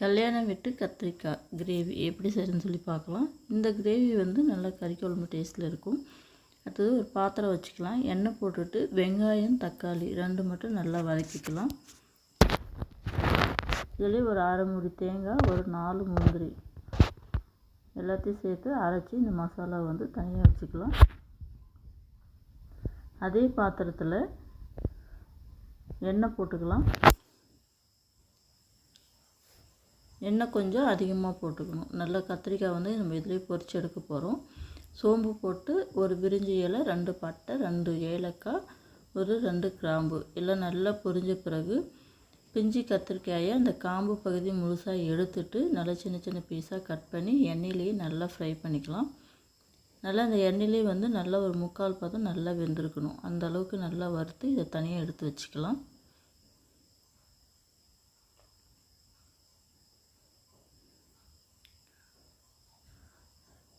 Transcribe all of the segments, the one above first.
கல்யாணம் விட்டு கத்திரிக்காய் கிரேவி எப்படி செய்யணும்னு சொல்லி பார்க்கலாம். இந்த கிரேவி வந்து நல்லா கறி குழம்பு டேஸ்ட்டில் இருக்கும். அடுத்தது ஒரு பாத்திரம் வச்சுக்கலாம். எண்ணெய் போட்டுட்டு வெங்காயம் தக்காளி ரெண்டு மட்டும் நல்லா வதக்கிக்கலாம். இதுலேயே ஒரு அரை மூடி தேங்காய் ஒரு நாலு முந்திரி எல்லாத்தையும் சேர்த்து அரைச்சி இந்த மசாலா வந்து தனியாக வச்சுக்கலாம். அதே பாத்திரத்தில் எண்ணெய் போட்டுக்கலாம். எண்ணெய் கொஞ்சம் அதிகமாக போட்டுக்கணும். நல்லா கத்திரிக்காய் வந்து நம்ம இதிலே பொறிச்சு எடுக்க போகிறோம் சோம்பு போட்டு ஒரு பிரிஞ்சி இலை ரெண்டு பட்டை ரெண்டு ஏலக்காய் ஒரு ரெண்டு கிராம்பு. எல்லாம் நல்லா பொரிஞ்ச பிறகு பிஞ்சி கத்திரிக்காயை அந்த காம்பு பகுதி முழுசாக எடுத்துட்டு நல்லா சின்ன சின்ன பீஸாக கட் பண்ணி எண்ணெயிலேயே நல்லா ஃப்ரை பண்ணிக்கலாம். நல்லா அந்த எண்ணெயிலே வந்து நல்லா ஒரு முக்கால் பதம் நல்லா வெந்திருக்கணும். அந்த அளவுக்கு நல்லா வறுத்து இதை தனியாக எடுத்து வச்சுக்கலாம்.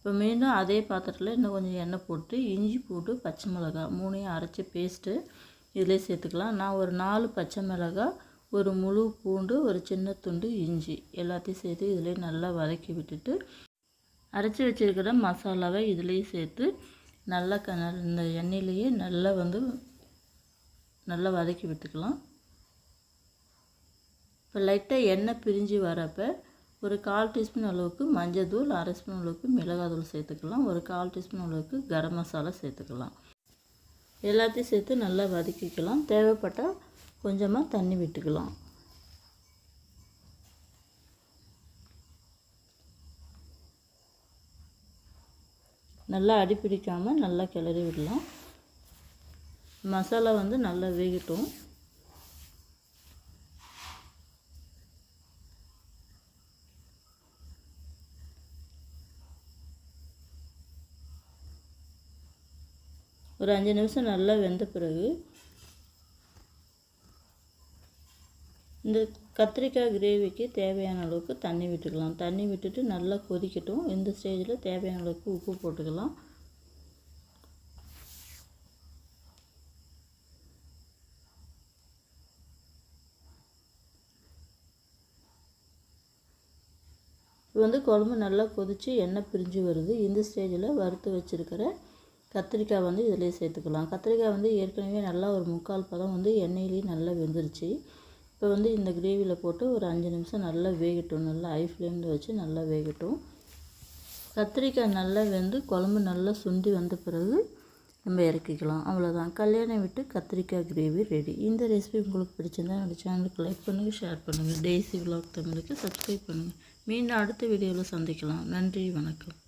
இப்போ மீண்டும் அதே பாத்திரத்தில் இன்னும் கொஞ்சம் எண்ணெய் போட்டு இஞ்சி போட்டு பச்சை மிளகா மூணையும் அரைச்சி பேஸ்ட்டு இதிலே சேர்த்துக்கலாம். நான் ஒரு நாலு பச்சை மிளகா ஒரு முழு பூண்டு ஒரு சின்ன துண்டு இஞ்சி எல்லாத்தையும் சேர்த்து இதிலே நல்லா வதக்கி விட்டுட்டு அரைச்சி வச்சுருக்கிற மசாலாவை இதுலேயும் சேர்த்து நல்லா க இந்த எண்ணெயிலேயே நல்லா வந்து நல்லா வதக்கி விட்டுக்கலாம். இப்போ லைட்டாக எண்ணெய் பிரிஞ்சு வரப்போ ஒரு கால் டீஸ்பூன் அளவுக்கு மஞ்சள் தூள் அரை ஸ்பூன் அளவுக்கு மிளகாத்தூள் சேர்த்துக்கலாம். ஒரு கால் டீஸ்பூன் அளவுக்கு கரம் மசாலா சேர்த்துக்கலாம். எல்லாத்தையும் சேர்த்து நல்லா வதக்கிக்கலாம். தேவைப்பட்டால் கொஞ்சமாக தண்ணி விட்டுக்கலாம். நல்லா அடி பிடிக்காமல் நல்லா கிளறி விடலாம். மசாலா வந்து நல்லா வேகட்டும். ஒரு அஞ்சு நிமிஷம் நல்லா வெந்த பிறகு இந்த கத்திரிக்காய் கிரேவிக்கு தேவையான அளவுக்கு தண்ணி விட்டுக்கலாம். தண்ணி விட்டுட்டு நல்லா கொதிக்கட்டும். இந்த ஸ்டேஜில் தேவையான அளவுக்கு உப்பு போட்டுக்கலாம். இப்போ வந்து குழம்பு நல்லா கொதித்து எண்ணெய் பிரிஞ்சு வருது. இந்த ஸ்டேஜில் வறுத்து வச்சுருக்கிற கத்திரிக்காய் வந்து இதிலே சேர்த்துக்கலாம். கத்திரிக்காய் வந்து ஏற்கனவே நல்லா ஒரு முக்கால் பதம் வந்து எண்ணெயிலேயே நல்லா வெந்துருச்சு. இப்போ வந்து இந்த கிரேவியில் போட்டு ஒரு அஞ்சு நிமிஷம் நல்லா வேகட்டும். நல்லா ஹை ஃப்ளேமில் வச்சு நல்லா வேகட்டும். கத்திரிக்காய் நல்லா வெந்து குழம்பு நல்லா சுண்டி வந்த பிறகு நம்ம இறக்கிக்கலாம். அவ்வளோதான் கல்யாணம் விட்டு கத்திரிக்காய் கிரேவி ரெடி இந்த ரெசிபி உங்களுக்கு பிடிச்சிருந்தா என்னோடய சேனலுக்கு லைக் பண்ணுங்கள் ஷேர் பண்ணுங்கள் டெய்ஸி விலாக் தமிழுக்கு சப்ஸ்கிரைப் பண்ணுங்கள் மீண்டும் அடுத்த வீடியோவில் சந்திக்கலாம். நன்றி வணக்கம்.